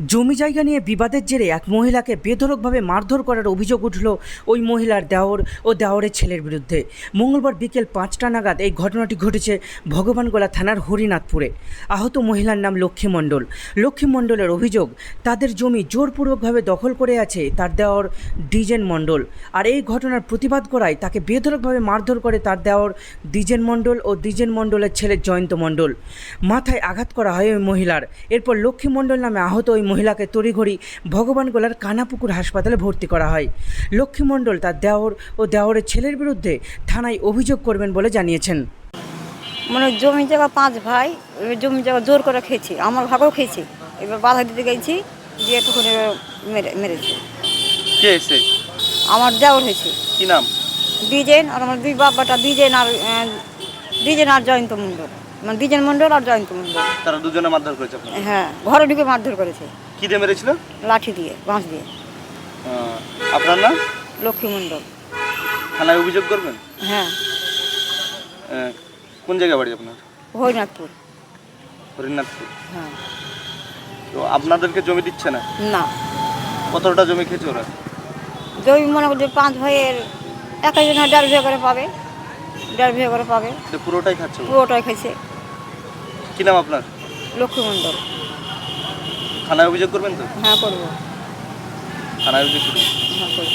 জমি জায়গা নিয়ে বিবাদের জেরে এক মহিলাকে বেধরকভাবে মারধর করার অভিযোগ উঠল ওই মহিলার দেওর ও দেওরের ছেলের বিরুদ্ধে। মঙ্গলবার বিকেল পাঁচটা নাগাদ এই ঘটনাটি ঘটেছে ভগবানগোলা থানার হরিনাথপুরে। আহত মহিলার নাম লক্ষ্মী মণ্ডল। লক্ষ্মী মণ্ডলের অভিযোগ, তাদের জমি জোরপূর্বকভাবে দখল করে আছে তার দেওর ডিজেন মণ্ডল আর এই ঘটনার প্রতিবাদ করায় তাকে বেধরকভাবে মারধর করে তার দেওর দ্বিজেন মণ্ডল ও দ্বিজেন মণ্ডলের ছেলে জয়ন্ত মণ্ডল। মাথায় আঘাত করা হয় ওই মহিলার। এরপর লক্ষ্মী মণ্ডল নামে আহত ওই মহিলাকে তড়িঘড়ি ভগবানগোলার কানাপুকুর হাসপাতালে ভর্তি করা হয়। লক্ষ্মী মণ্ডল তার দেওর ও দেওরের ছেলের বিরুদ্ধে থানায় অভিযোগ করবেন বলে জানিয়েছেন। মানে জমি জায়গা পাঁচ ভাই জমি জায়গা জোর করে খেয়েছি আমার ভাগও খেয়েছি। এবার বাধা দিতে গেছি দিয়ে তখন মেরে মেরেছে। কে এসে? আমার দেওয়ার হয়েছে। কি নাম? দ্বিজেন আর আমার দুই বাবাটা দ্বিজেন আর আহ, দ্বিজেন আর জয়ন্ত মণ্ডল। মানে দ্বিজেন মণ্ডল আর জয়ন্ত মণ্ডল। তারা দুজনে মারধর করেছে আপনার হ্যাঁ ঘরে ঢুকে মারধর করেছে। কি দিয়ে মেরেছিল? লাঠি দিয়ে বাঁশ দিয়ে। আহ, আপনার নাম? লক্ষ্মী মণ্ডল। থানায় অভিযোগ করবেন? হ্যাঁ। আহ, কোন জায়গায় বাড়ি আপনার? হরিনাথপুর। হরিনাথপুর। হ্যাঁ। তো আপনাদেরকে জমি দিচ্ছে না? না। কতটা জমি খেয়েছে ওরা? জমি মনে করছে পাঁচ ভাইয়ের এক একজন দেড় বিঘা করে পাবে। দেড় বিঘা করে পাবে। তো পুরোটাই খাচ্ছে ওরা। পুরোটাই খেয়েছে কি নাম আপনার? লক্ষ্মী মণ্ডল থানায় অভিযোগ করবেন তো? হ্যাঁ করব। থানায় অভিযোগ করবেন। হ্যাঁ করব।